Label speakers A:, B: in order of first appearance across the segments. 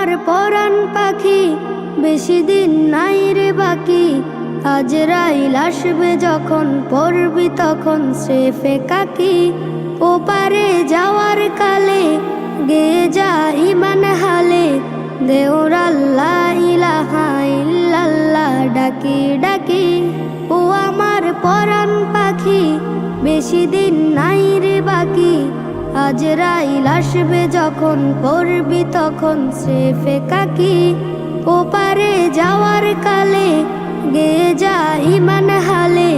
A: আমার পরাণ পাখি বেশি দিন নাই রে বাকি। আজ রাইল আসবে যখন পড়বি তখন সে ফেকাকি ওপারে যাওয়ার কালে গে যা ইমান হালে। দেওর ডাকি ডাকি। ও আমার পরাণ পাখি বেশি দিন নাই রে বাকি। আজ রাইল আসবে যখন পড়বি তখন সে ফেকাকি ওপারে যাওয়ার কালে গে যা ইমান হালে,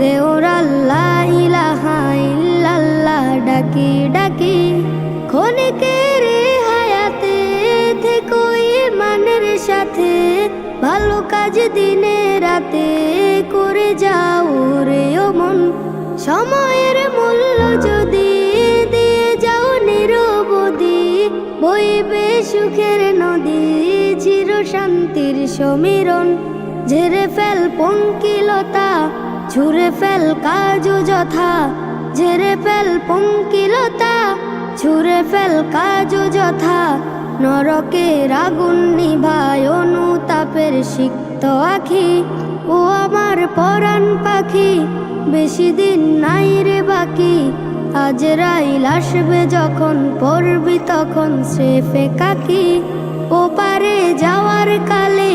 A: দেওর আল্লাহ ইলাহা ইল্লাল্লাহ ডাকি ডাকি। ক্ষণিকের হায়াতে থেকো ইমানের সাথে, ভালো কাজ দিনে রাতে করে যাও রে ও সময়ের মূল্য যদি বইবে সুখের নদী, চির শান্তির সমীরণ। ঝেড়ে ফেল পঙ্কিলতা, ছুঁড়ে ফেল কাজু যথা। ঝেড়ে ফেল পঙ্কিলতা, ছুঁড়ে ফেল কাজু যথা। নরকের আগুন নিভায় অনুতাপের সিক্ত আখি। ও আমার পরাণ পাখি, বেশি দিন নাই রে বাকি। আজ রাইল আসবে যখন পড়বি তখন সে ফেকাকি ও পারে যাওয়ার কালে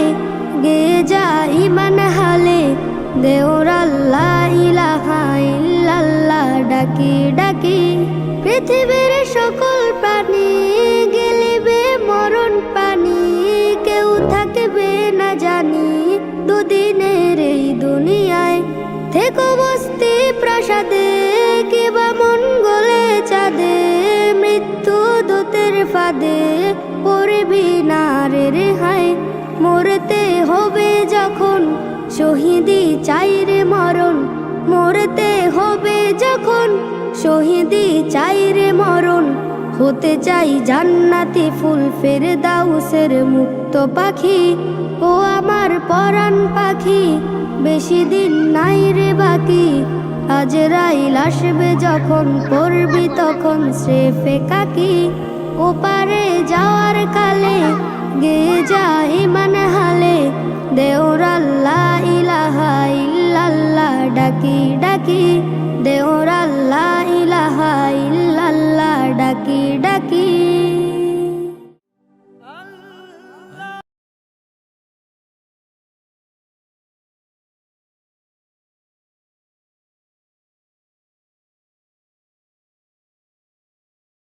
A: গে যা ইমান হালে। ইল্লাল্লাহ ডাকি ডাকি। পৃথিবীর সকল প্রাণী গেলিবে মরণ পানি। কেউ থাকবে না জানি দুদিনের এই দুনিয়ায়। থেকো বস্তি প্রাসাদে হবে যখন শহীদি চাই রে মরণ, মরতে হবে যখন শহীদি চাই রে মরণ। হতে চাই জান্নাতি ফুল, ফের দাউসের মুক্ত পাখি। ও আমার পরাণ পাখি, বেশি দিন নাই রে বাকি। আজ রাইল আসবে যখন পড়বি তখন সে ফেকাকি ওপারে যাওয়ার কালে